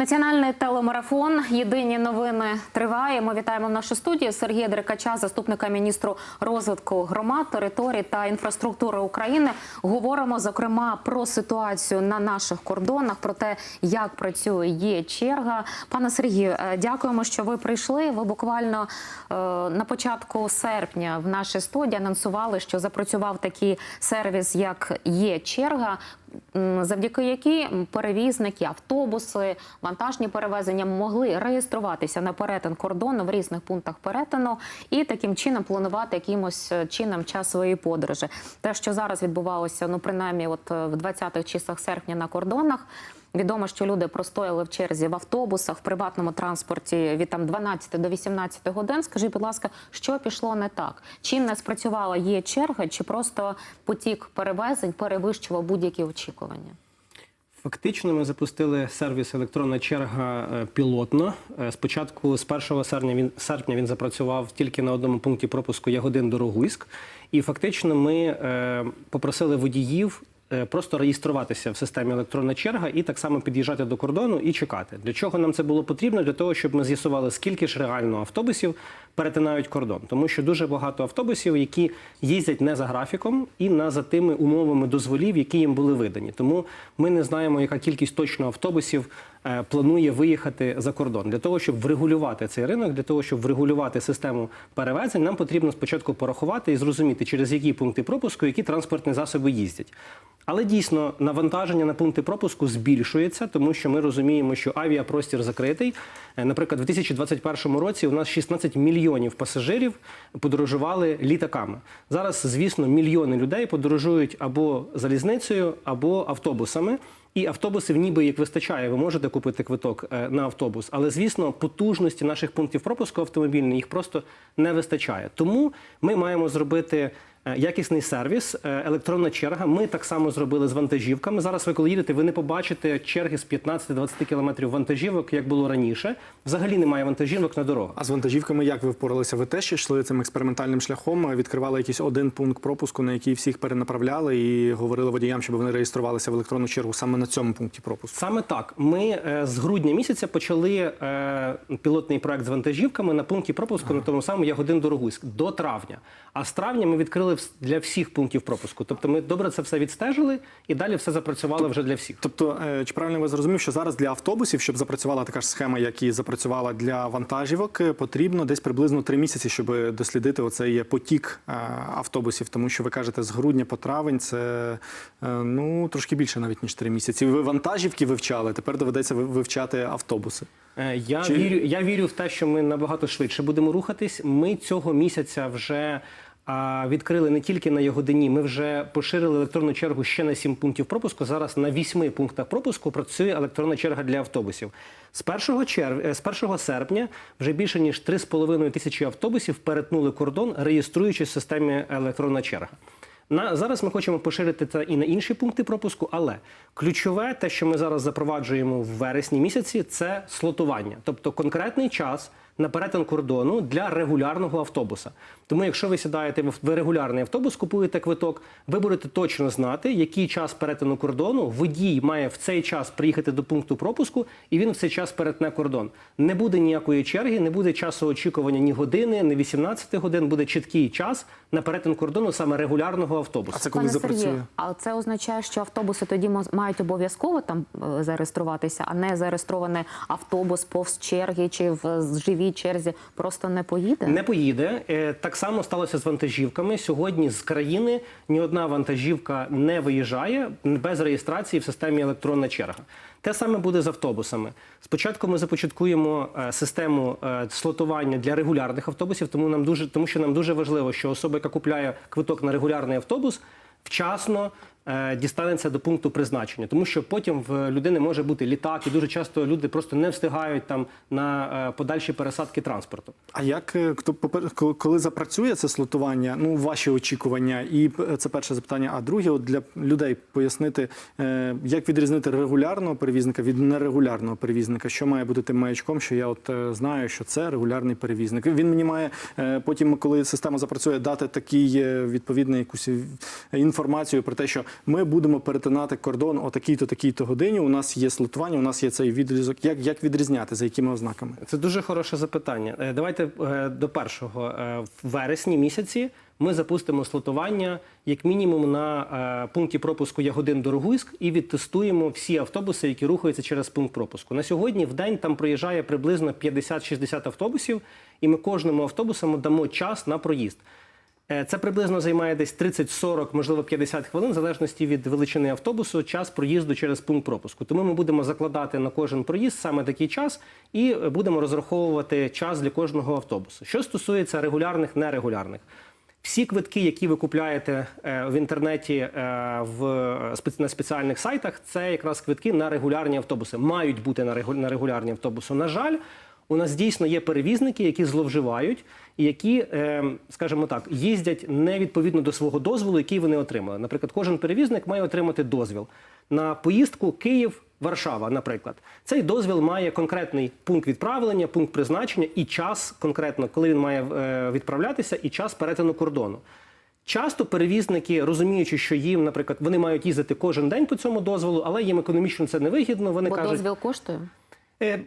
Національний телемарафон Єдині новини триває. Ми вітаємо в нашу студію Сергія Дрикача, заступника міністру розвитку громад, територій та інфраструктури України. Говоримо зокрема про ситуацію на наших кордонах, про те, як працює є черга. Пане Сергію, е, дякуємо, що ви прийшли. Ви буквально е, на початку серпня в нашій студії анонсували, що запрацював такий сервіс, як є черга. Завдяки якій перевізники, автобуси, вантажні перевезення могли реєструватися на перетин кордону в різних пунктах перетину і таким чином планувати якимось е, чином час своєї подорожі. Те, що зараз відбувалося, ну принаймні, от е, в 20-х числах серпня на кордонах. Відомо, що люди простояли в черзі в автобусах, в приватному транспорті від там 12 до 18 годин. Скажіть, будь ласка, що пішло не так? Чим не спрацювала є черга, чи просто потік перевезень перевищував будь-які очікування? Фактично, ми запустили сервіс електронна черга е, пілотно. Е, Спочатку з 1 серпня він серпня він запрацював тільки на одному пункті пропуску Ягодин Дорогуйськ. І фактично ми е, попросили водіїв. Е, Просто реєструватися в системі електронна черга і так само під'їжджати до кордону і чекати. Для чого нам це було потрібно? Для того, щоб ми з'ясували, скільки ж реально автобусів перетинають кордон. Тому що дуже багато автобусів, які їздять не за графіком і не за тими умовами дозволів, які їм були видані. Тому ми не знаємо, яка кількість точно автобусів е, планує виїхати за кордон. Для того, щоб врегулювати цей ринок, для того, щоб врегулювати систему перевезень, нам потрібно спочатку порахувати і зрозуміти, через які пункти пропуску, які транспортні засоби їздять. Але дійсно навантаження на пункти пропуску збільшується, тому що ми розуміємо, що авіапростір закритий. Е, Наприклад, у 2021 році у нас 16 мільйонів пасажирів подорожували літаками. Зараз, звісно, мільйони людей подорожують або залізницею, або автобусами. І автобусів ніби як вистачає, ви можете купити квиток е, на автобус, але звісно, потужності наших пунктів пропуску автомобільних їх просто не вистачає. Тому ми маємо зробити якісний сервіс, е, електронна черга. Ми так само зробили з вантажівками. Зараз ви коли їдете, ви не побачите черги з 15-20 кілометрів вантажівок, як було раніше. Взагалі немає вантажівок на дорогах. А з вантажівками як ви впоралися? Ви теж йшли цим експериментальним шляхом? Відкривали якийсь один пункт пропуску, на який всіх перенаправляли, і говорили водіям, щоб вони реєструвалися в електронну чергу саме на цьому пункті пропуску. Саме так. Ми е, з грудня місяця почали е, пілотний проект з вантажівками на пункті пропуску на тому самому Ягодин Дорогуськ до травня. А з травня ми відкрили вс- для всіх пунктів пропуску. Тобто ми добре це все відстежили і далі все запрацювало вже для всіх. Тобто, е, чи правильно я зрозумів, що зараз для автобусів, щоб запрацювала така ж схема, як і запрацювала для вантажівок, е, потрібно десь приблизно три місяці, щоб дослідити оцей потік е, автобусів, тому що ви кажете, з грудня по травень це ну трошки більше навіть ніж три місяці. Ви вантажівки вивчали, тепер доведеться ви- вивчати автобуси. Я Чи- вірю, я вірю в те, що ми набагато швидше будемо рухатись. Ми цього місяця вже відкрили не тільки на Ягодині, ми вже поширили електронну чергу ще на 7 пунктів пропуску. Зараз на 8 пунктах пропуску працює електронна черга для автобусів. З 1, черв... е, з 1 серпня вже більше ніж 3,5 тисячі автобусів перетнули кордон, реєструючись в системі електронна черга. На зараз ми хочемо поширити це і на інші пункти пропуску, але ключове, те, що ми зараз запроваджуємо в вересні місяці, це слотування, тобто конкретний час на перетин кордону для регулярного автобуса. Тому, якщо ви сідаєте в в регулярний автобус, купуєте квиток, ви будете точно знати, який час перетину кордону водій має в цей час приїхати до пункту пропуску, і він в цей час перетне кордон. Не буде ніякої черги, не буде часу очікування ні години, ні 18 годин. Буде чіткий час на перетин кордону саме регулярного автобусу. А це коли Пане запрацює? Сергію, а це означає, що автобуси тоді мають обов'язково там е, зареєструватися, а не зареєстрований автобус повз черги чи в з- живій черзі просто не поїде? Не поїде. Е, Так само сталося з вантажівками. Сьогодні з країни ні одна вантажівка не виїжджає без реєстрації в системі електронна черга. Те саме буде з автобусами. Спочатку ми започаткуємо е, систему е, слотування для регулярних автобусів, тому нам дуже тому, що нам дуже важливо, що особа, яка купляє квиток на регулярний автобус, вчасно дістанеться до пункту призначення, тому що потім в людини може бути літак, і дуже часто люди просто не встигають там на е, подальші пересадки транспорту. А як е, хто коли- запрацює це слотування? Ну ваші очікування, і е, це перше запитання. А друге, от для людей пояснити, е, як відрізнити регулярного перевізника від нерегулярного перевізника, що має бути тим маячком, що я от е, знаю, що це регулярний перевізник. Він мені має е, потім, коли система запрацює, дати такий е, відповідний якусь е, інформацію про те, що ми будемо перетинати кордон о такій-то, такій-то годині. У нас є слотування, у нас є цей відрізок. Як, як відрізняти, за якими ознаками? Це дуже хороше запитання. Е, Давайте е, до першого. Е, В вересні місяці ми запустимо слотування як мінімум на пункті пропуску Ягодин Дорогуйськ і відтестуємо всі автобуси, які рухаються через пункт пропуску. На сьогодні в день там проїжджає приблизно 50-60 автобусів, і ми кожному автобусу дамо час на проїзд. Е, Це приблизно займає десь 30-40, можливо 50 хвилин, в залежності від величини автобусу, час проїзду через пункт пропуску. Тому ми будемо закладати на кожен проїзд саме такий час і будемо розраховувати час для кожного автобусу. Що стосується регулярних, нерегулярних. Всі квитки, які ви купляєте е, в інтернеті е, в на спеціальних сайтах, це якраз квитки на регулярні автобуси. Мають бути на регулярні автобуси. На жаль, у нас дійсно є перевізники, які зловживають і які, е, скажімо так, їздять не відповідно до свого дозволу, який вони отримали. Наприклад, кожен перевізник має отримати дозвіл на поїздку Київ. Варшава, наприклад, цей дозвіл має конкретний пункт відправлення, пункт призначення і час конкретно, коли він має е, відправлятися, і час перетину кордону. Часто перевізники, розуміючи, що їм, наприклад, вони мають їздити кожен день по цьому дозволу, але їм економічно це невигідно. Вони Бо кажуть, дозвіл коштує. Е,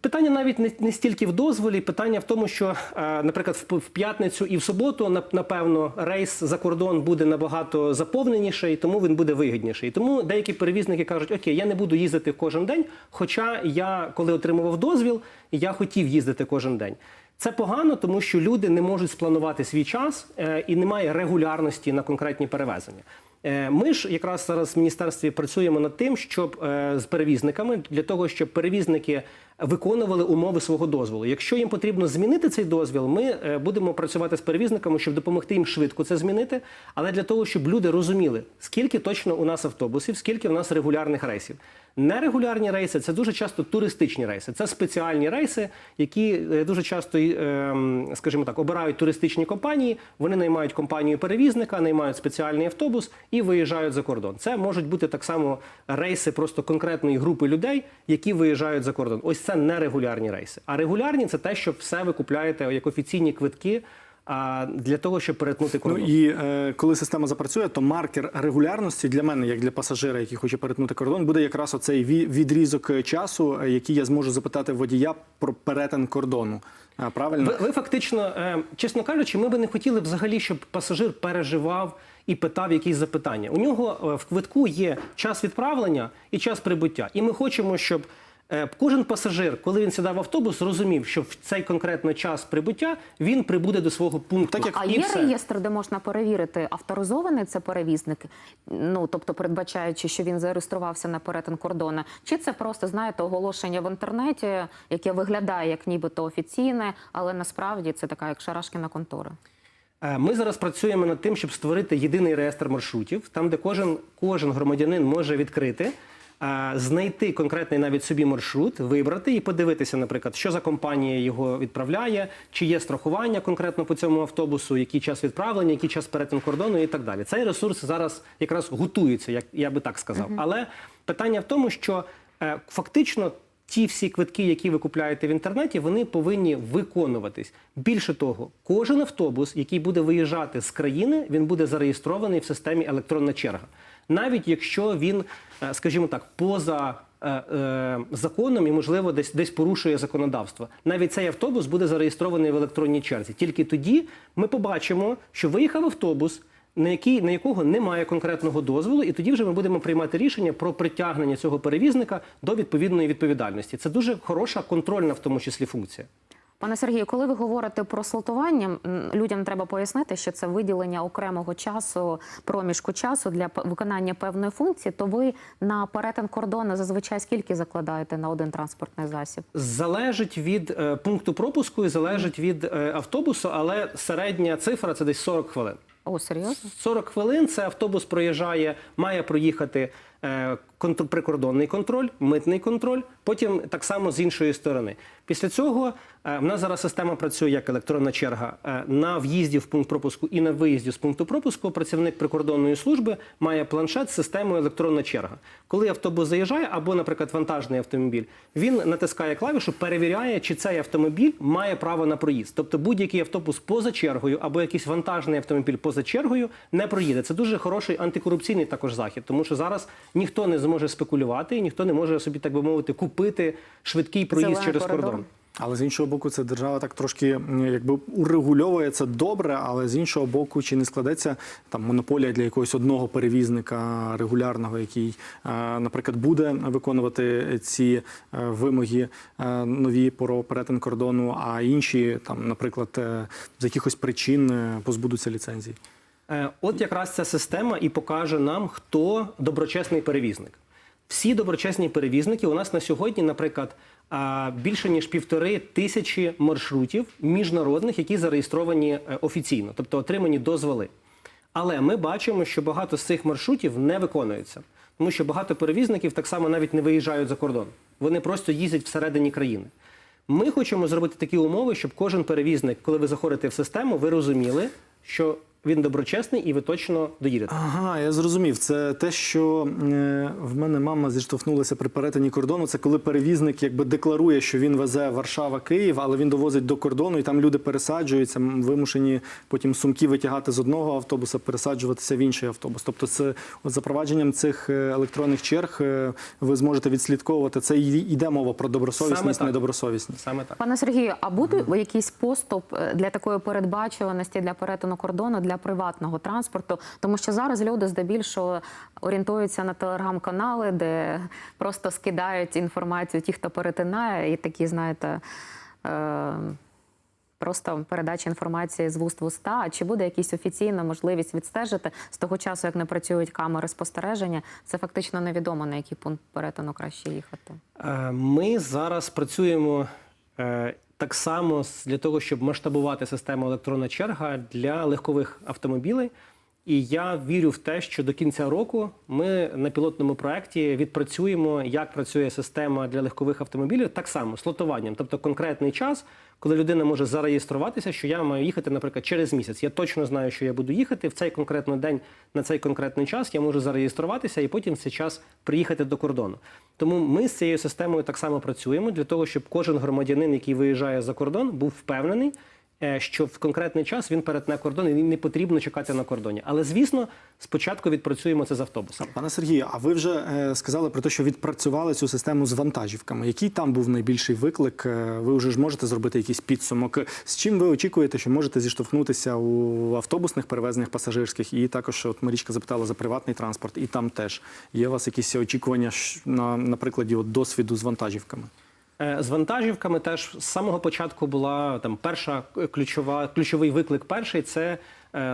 Питання навіть не, стільки в дозволі, питання в тому, що, е, наприклад, в, в п'ятницю і в суботу, напевно, рейс за кордон буде набагато заповненіший, тому він буде вигідніший. Тому деякі перевізники кажуть, окей, я не буду їздити кожен день, хоча я, коли отримував дозвіл, я хотів їздити кожен день. Це погано, тому що люди не можуть спланувати свій час е, і немає регулярності на конкретні перевезення. Е, Ми ж якраз зараз в міністерстві працюємо над тим, щоб е, з перевізниками для того, щоб перевізники виконували умови свого дозволу. Якщо їм потрібно змінити цей дозвіл, ми е, будемо працювати з перевізниками, щоб допомогти їм швидко це змінити. Але для того, щоб люди розуміли, скільки точно у нас автобусів, скільки у нас регулярних рейсів. Нерегулярні рейси це дуже часто туристичні рейси. Це спеціальні рейси, які е, дуже часто, е, скажімо так, обирають туристичні компанії. Вони наймають компанію перевізника, наймають спеціальний автобус і виїжджають за кордон. Це можуть бути так само рейси просто конкретної групи людей, які виїжджають за кордон. Ось це нерегулярні рейси. А регулярні це те, що все ви купляєте як офіційні квитки. А для того, щоб перетнути Ну і е, коли система запрацює, то маркер регулярності для мене, як для пасажира, який хоче перетнути кордон, буде якраз оцей відрізок е, часу, е, який я зможу запитати водія про перетин кордону. А, правильно? Ви, ви фактично, е, чесно кажучи, ми би не хотіли взагалі, щоб пасажир переживав і питав якісь запитання. У нього е, в квитку є час відправлення і час прибуття. І ми хочемо, щоб е, кожен пасажир, коли він сідав в автобус, розумів, що в цей конкретно час прибуття він прибуде до свого пункту. Так, як- А І є все. реєстр, де можна перевірити, авторизований це перевізник, ну тобто передбачаючи, що він зареєструвався на перетин кордону, чи це просто знаєте оголошення в інтернеті, яке виглядає як нібито офіційне, але насправді це така як шарашкіна контора. Е, Ми зараз працюємо над тим, щоб створити єдиний реєстр маршрутів, там, де кожен, кожен громадянин може відкрити, е, знайти конкретний навіть собі маршрут, вибрати і подивитися, наприклад, що за компанія його відправляє, чи є страхування конкретно по цьому автобусу, який час відправлення, який час перетин кордону і так далі. Цей ресурс зараз якраз готується, як я би так сказав. Але питання в тому, що е, фактично ті всі квитки, які ви купляєте в інтернеті, вони повинні виконуватись. Більше того, кожен автобус, який буде виїжджати з країни, він буде зареєстрований в системі електронна черга. Навіть якщо він, е, скажімо так, поза е, е, законом і, можливо, десь десь порушує законодавство. Навіть цей автобус буде зареєстрований в електронній черзі. Тільки тоді ми побачимо, що виїхав автобус на який на якого немає конкретного дозволу, і тоді вже ми будемо приймати рішення про притягнення цього перевізника до відповідної відповідальності. Це дуже хороша контрольна, в тому числі, функція. Пане Сергію, коли ви говорите про слотування, людям треба пояснити, що це виділення окремого часу, проміжку часу для виконання певної функції, то ви на перетин кордону зазвичай скільки закладаєте на один транспортний засіб? Залежить від е, пункту пропуску і залежить від е, автобусу, але середня цифра це десь 40 хвилин. О, серйозно? 40 хвилин це автобус проїжджає, має проїхати прикордонний контроль, митний контроль, потім так само з іншої сторони. Після цього е, в нас зараз система працює як електронна черга. Е, на в'їзді в пункт пропуску і на виїзді з пункту пропуску працівник прикордонної служби має планшет з системою електронна черга. Коли автобус заїжджає, або, наприклад, вантажний автомобіль, він натискає клавішу, перевіряє, чи цей автомобіль має право на проїзд. Тобто будь-який автобус поза чергою або якийсь вантажний автомобіль поза чергою, не проїде. Це дуже хороший антикорупційний також захід, тому що зараз ніхто не зможе спекулювати, і ніхто не може собі, так би мовити, купити швидкий проїзд Зелений через коридор. кордон. Але з іншого боку, це держава так трошки якби урегульовує це добре, але з іншого боку, чи не складеться там монополія для якогось одного перевізника регулярного, який, е, наприклад, буде виконувати ці е, вимоги е, нові про перетин кордону, а інші там, наприклад, з якихось причин позбудуться ліцензій. Е, От якраз ця система і покаже нам, хто доброчесний перевізник. Всі доброчесні перевізники у нас на сьогодні, наприклад, більше ніж півтори тисячі маршрутів міжнародних, які зареєстровані е, офіційно, тобто отримані дозволи. Але ми бачимо, що багато з цих маршрутів не виконуються, тому що багато перевізників так само навіть не виїжджають за кордон. Вони просто їздять всередині країни. Ми хочемо зробити такі умови, щоб кожен перевізник, коли ви заходите в систему, ви розуміли, що він доброчесний і ви точно доїдете. Ага, я зрозумів. Це те, що е, в мене мама зіштовхнулася при перетині кордону. Це коли перевізник якби декларує, що він везе Варшава-Київ, але він довозить до кордону, і там люди пересаджуються, вимушені потім сумки витягати з одного автобуса, пересаджуватися в інший автобус. Тобто, це от запровадженням цих е, електронних черг е, ви зможете відслідковувати. Це і йде мова про Саме добросовісність, так. недобросовісність. Саме так. Пане Сергію, а буде якийсь поступ е, для такої передбачуваності для перетину кордону для приватного транспорту? Тому що зараз люди здебільшого орієнтуються на телеграм-канали, де просто скидають інформацію ті, хто перетинає, і такі, знаєте. Е- Просто передача інформації з вуст в уста. А Чи буде якась офіційна можливість відстежити з того часу, як не працюють камери спостереження? Це фактично невідомо на який пункт перетину краще їхати. Е, Ми зараз працюємо е, так само для того, щоб масштабувати систему електронна черга для легкових автомобілів. І я вірю в те, що до кінця року ми на пілотному проєкті відпрацюємо, як працює система для легкових автомобілів, так само з лотуванням, тобто конкретний час, коли людина може зареєструватися, що я маю їхати, наприклад, через місяць. Я точно знаю, що я буду їхати в цей конкретний день на цей конкретний час. Я можу зареєструватися і потім в цей час приїхати до кордону. Тому ми з цією системою так само працюємо для того, щоб кожен громадянин, який виїжджає за кордон, був впевнений. Е, Що в конкретний час він перетне кордон і не потрібно чекати на кордоні. Але звісно, спочатку відпрацюємо це з автобусами. Пане Сергію, а ви вже е, сказали про те, що відпрацювали цю систему з вантажівками. Який там був найбільший виклик? Е, Ви вже ж можете зробити якийсь підсумок. З чим ви очікуєте, що можете зіштовхнутися у автобусних перевезеннях пасажирських? І також от Марічка запитала за приватний транспорт, і там теж є у вас якісь очікування на, на прикладі от, досвіду з вантажівками? Е, З вантажівками теж з самого початку була там перша е, ключова ключовий виклик. Перший це,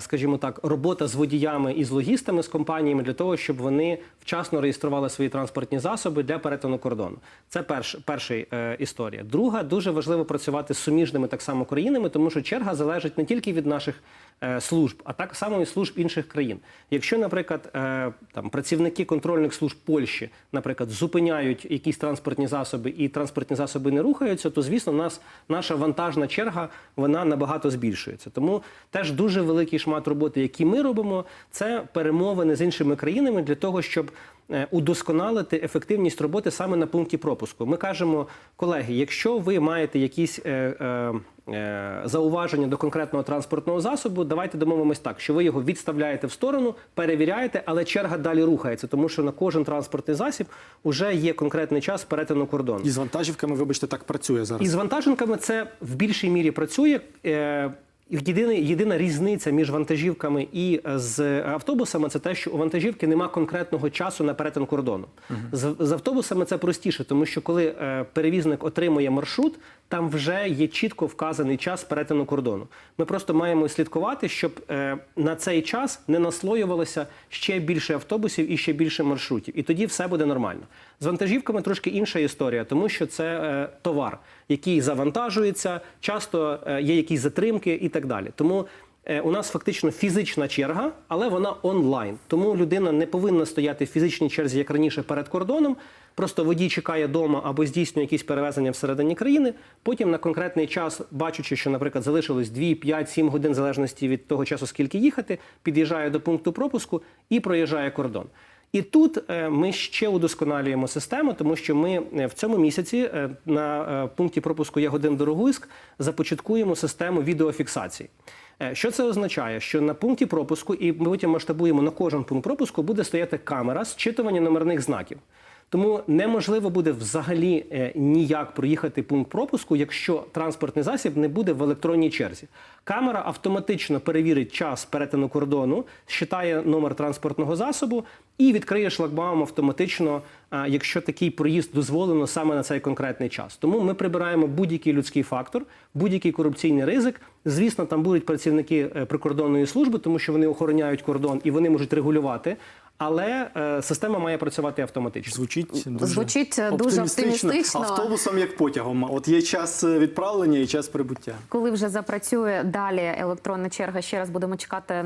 скажімо так, робота з водіями і з логістами з компаніями для того, щоб вони вчасно реєстрували свої транспортні засоби для перетину кордону. Це перш, перша е, історія. Друга дуже важливо працювати з суміжними так само країнами, тому що черга залежить не тільки від наших е, служб, а так само і служб інших країн. Якщо, наприклад, е, там працівники контрольних служб Польщі, наприклад, зупиняють якісь транспортні засоби і транспортні засоби не рухаються, то звісно, нас наша вантажна черга вона набагато збільшується. Тому теж дуже великий шмат роботи, який ми робимо, це перемовини з іншими країнами для того, щоб е, удосконалити ефективність роботи саме на пункті пропуску. Ми кажемо, колеги, якщо ви маєте якісь е, е, е, зауваження до конкретного транспортного засобу, давайте домовимось так, що ви його відставляєте в сторону, перевіряєте, але черга далі рухається, тому що на кожен транспортний засіб вже є конкретний час перетину кордону. І з вантажівками, вибачте, так працює зараз. І з вантаженками це в більшій мірі працює. Е, Єдина, єдина різниця між вантажівками і е, з автобусами це те, що у вантажівки нема конкретного часу на перетин кордону. З, з автобусами це простіше, тому що коли е, перевізник отримує маршрут, там вже є чітко вказаний час перетину кордону. Ми просто маємо слідкувати, щоб е, на цей час не наслоювалося ще більше автобусів і ще більше маршрутів. І тоді все буде нормально. З вантажівками трошки інша історія, тому що це е, товар, який завантажується, часто е, є якісь затримки і так далі. Тому у нас фактично фізична черга, але вона онлайн. Тому людина не повинна стояти в фізичній черзі, як раніше, перед кордоном. Просто водій чекає вдома або здійснює якісь перевезення всередині країни. Потім на конкретний час, бачучи, що, наприклад, залишилось 2, 5, 7 годин в залежності від того часу, скільки їхати, під'їжджає до пункту пропуску і проїжджає кордон. І тут е, ми ще удосконалюємо систему, тому що ми е, в цьому місяці е, на пункті пропуску Ягодин Дорогуйськ започаткуємо систему відеофіксації. Що це означає? Що на пункті пропуску, і ми потім масштабуємо на кожен пункт пропуску, буде стояти камера зчитування номерних знаків. Тому неможливо буде взагалі е, ніяк проїхати пункт пропуску, якщо транспортний засіб не буде в електронній черзі. Камера автоматично перевірить час перетину кордону, считає номер транспортного засобу і відкриє шлагбаум автоматично, а, якщо такий проїзд дозволено саме на цей конкретний час. Тому ми прибираємо будь-який людський фактор, будь-який корупційний ризик. Звісно, там будуть працівники е, прикордонної служби, тому що вони охороняють кордон і вони можуть регулювати. Але е, система має працювати автоматично. Звучить дуже Звучить дуже оптимістично. Автобусом як потягом. От є час е, відправлення і час прибуття. Коли вже запрацює далі електронна черга, ще раз будемо чекати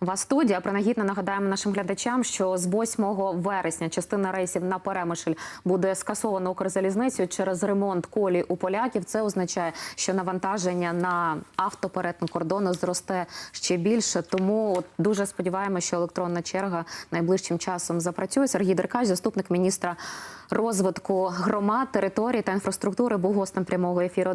вас в студії. А принагідно нагадаємо нашим глядачам, що з 8 вересня частина рейсів на Перемишль буде скасована Укрзалізницею через ремонт колій у поляків. Це означає, що навантаження на автоперетин кордону зросте ще більше. Тому от дуже сподіваємося, що електронна черга найближчим часом запрацює. Сергій Деркач, заступник міністра розвитку громад, територій та інфраструктури, був гостем прямого ефіру.